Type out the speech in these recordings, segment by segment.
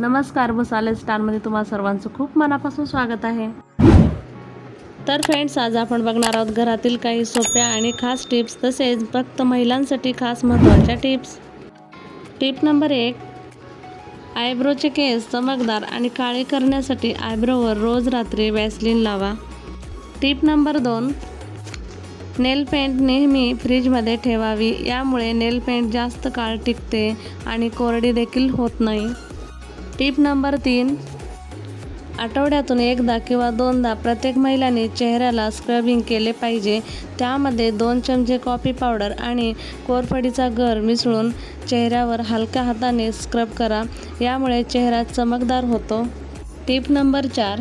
नमस्कार मसाले स्टारमध्ये तुम्हाला सर्वांचं खूप मनापासून स्वागत आहे. तर फ्रेंड्स आज आपण बघणार आहोत घरातील काही सोप्या आणि खास टिप्स तसेच फक्त महिलांसाठी खास महत्त्वाच्या टिप्स टिप नंबर एक आयब्रोचे केस चमकदार आणि काळे करण्यासाठी आयब्रोवर रोज रात्री वॅसलिन लावा. टिप नंबर दोन नेल पेंट नेहमी फ्रीजमध्ये ठेवावी. यामुळे नेल पेंट जास्त काळ टिकते आणि कोरडी देखील होत नाही. टिप नंबर तीन. आठवड्यातून एकदा किंवा दोनदा प्रत्येक महिलाने चेहऱ्याला स्क्रबिंग केले पाहिजे. त्यामध्ये दोन चमचे कॉफी पावडर आणि कोरफडीचा गर मिसळून चेहऱ्यावर हलक्या हाताने स्क्रब करा. यामुळे चेहरा चमकदार होतो. टिप नंबर चार.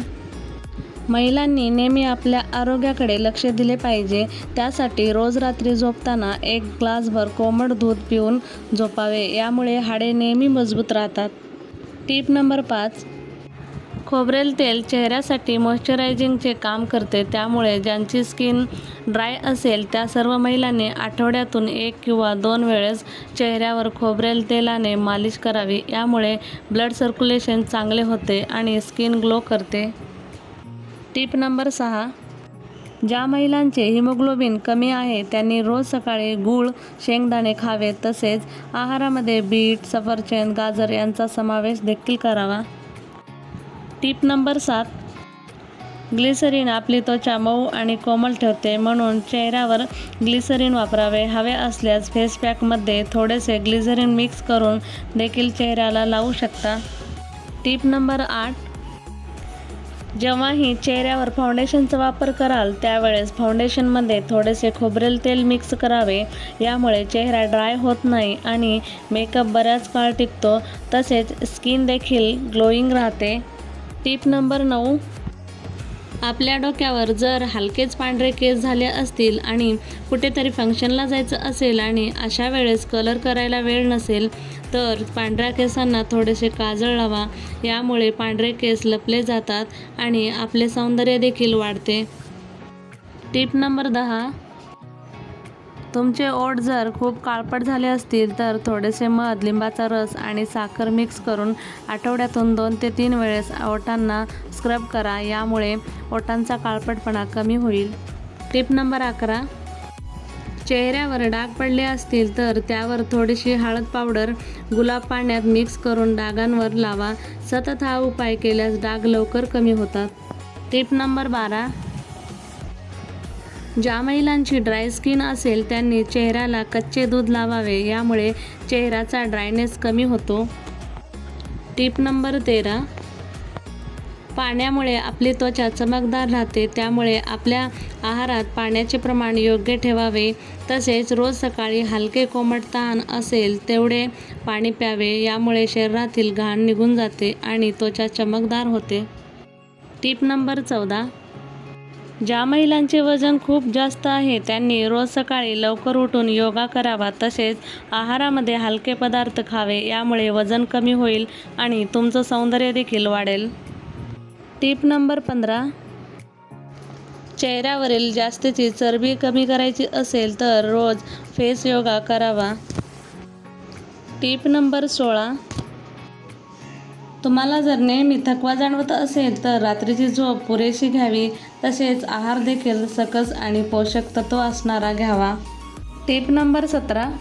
महिलांनी नेहमी आपल्या आरोग्याकडे लक्ष दिले पाहिजे. त्यासाठी रोज रात्री झोपताना एक ग्लासभर कोमट दूध पिऊन झोपावे. यामुळे हाडे नेहमी मजबूत राहतात. टिप नंबर पाच. खोबरेल तेल चेहऱ्यासाठी मॉइश्चरायझिंगचे काम करते. त्यामुळे ज्यांची स्किन ड्राय असेल त्या सर्व महिलांनी आठवड्यातून एक किंवा दोन वेळेस चेहऱ्यावर खोबरेल तेलाने मालिश करावी. यामुळे ब्लड सर्क्युलेशन चांगले होते आणि स्किन ग्लो करते. टिप नंबर सहा. ज्या महिलांचे हिमोग्लोबिन कमी आहे त्यांनी रोज सकाळी गूळ शेंगदाणे खावे तसेच आहारामध्ये बीट सफरचंद गाजर यांचा समावेश देखील करावा. टिप नंबर सात. ग्लिसरीन आपली त्वचा मऊ आणि कोमल ठेवते म्हणून चेहऱ्यावर ग्लिसरीन वापरावे. हवे असल्यास फेस पॅकमध्ये थोडेसे ग्लिसरीन मिक्स करून देखील चेहऱ्याला लावू शकता. टिप नंबर आठ. जेव्हाही चेहऱ्यावर फाउंडेशनचा वापर कराल त्यावेळेस फाउंडेशनमध्ये थोडेसे खोबरेल तेल मिक्स करावे. यामुळे चेहरा ड्राय होत नाही आणि मेकअप बऱ्याच काळ टिकतो. तसेच स्किन देखील ग्लोईंग राहते. टिप नंबर नऊ. आपल्या डोक्यावर जर हलकेच पांढरे केस झाले असतील आणि कुठेतरी फंक्शनला जायचं असेल आणि अशा वेळेस कलर करायला वेळ नसेल तर पांढऱ्या केसांना थोडेसे काजळ लावा. यामुळे पांढरे केस लपले जातात आणि आपले सौंदर्य देखील वाढते. टिप नंबर दहा. तुमचे ओठ जर खूप काळपट झाले असतील तर थोडेसे मध लिंबाचा रस आणि साखर मिक्स करून आठवड्यातून दोन ते तीन वेळेस ओठांना स्क्रब करा. यामुळे ओठांचा काळपटपणा कमी होईल. टिप नंबर अकरा. चेहऱ्यावर डाग पडले असतील तर त्यावर थोडीशी हळद पावडर गुलाब पाण्यात मिक्स करून डागांवर लावा. सतत हा उपाय केल्यास डाग लवकर कमी होतात. टिप नंबर बारा. ज्या महिलांची ड्राय स्किन असेल त्यांनी चेहऱ्याला कच्चे दूध लावावे. यामुळे चेहऱ्याचा ड्रायनेस कमी होतो. टिप नंबर तेरा. पाण्यामुळे आपली त्वचा चमकदार राहते त्यामुळे आपल्या आहारात पाण्याचे प्रमाण योग्य ठेवावे. तसेच रोज सकाळी हलके कोमट ताण असेल तेवढे पाणी प्यावे यामुळे शरीरातील घाण निघून जाते आणि त्वचा चमकदार होते. टिप नंबर चौदा. ज्या महिलांचे वजन खूप जास्त आहे त्यांनी रोज सकाळी लवकर उठून योगा करावा. तसेच आहारामध्ये हलके पदार्थ खावे यामुळे वजन कमी होईल आणि तुमचं सौंदर्य देखील वाढेल. टिप नंबर पंधरा. चेहऱ्यावरील जास्तीची चरबी कमी करायची असेल तर रोज फेस योगा करावा. टिप नंबर सोळा. तुम्हाला जर नेहमी थकवा जाणवत असेल तर रात्रीची झोप पुरेशी घ्यावी. तसेच आहार देखील सकस आणि पोषक तत्व असणारा घ्यावा. टिप नंबर सतरा.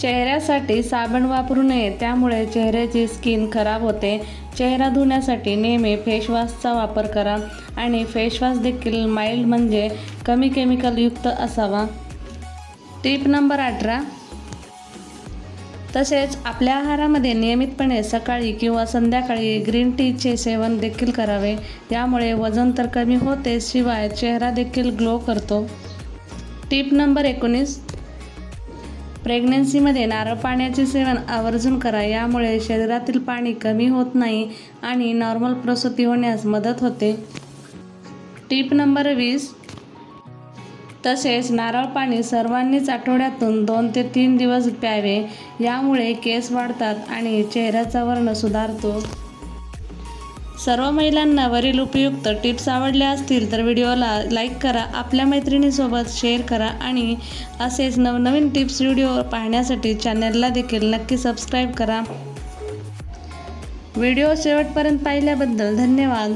चेहऱ्यासाठी साबण वापरू नये त्यामुळे चेहऱ्याची स्किन खराब होते. चेहरा धुण्यासाठी नेहमी फेशवॉशचा वापर करा आणि फेशवॉश देखील माइल्ड म्हणजे कमी केमिकलयुक्त असावा. टिप नंबर अठरा. तसेच आपल्या आहारामध्ये नियमितपणे सकाळी किंवा संध्याकाळी ग्रीन टीचे सेवन देखील करावे. यामुळे वजन तर कमी होते शिवाय चेहरा देखील ग्लो करतो. टिप नंबर एकोणीस. प्रेग्नन्सीमध्ये नारळ पाण्याचे सेवन आवर्जून करा. यामुळे शरीरातील पाणी कमी होत नाही आणि नॉर्मल प्रसूती होण्यास मदत होते. टीप नंबर वीस. तसेच नारळ पाणी सर्वांनीच आठवड्यातून दोन ते तीन दिवस प्यावे. यामुळे केस वाढतात आणि चेहऱ्याचा वर्ण सुधारतो. सर्व महिलांना वरील उपयुक्त टिप्स आवडल्या असतील तर व्हिडिओला लाईक करा आपल्या मैत्रिणीसोबत शेअर करा आणि असेच नवनवीन टिप्स व्हिडिओ पाहण्यासाठी चॅनलला देखील नक्की सबस्क्राईब करा. व्हिडिओ शेवटपर्यंत पाहिल्याबद्दल धन्यवाद.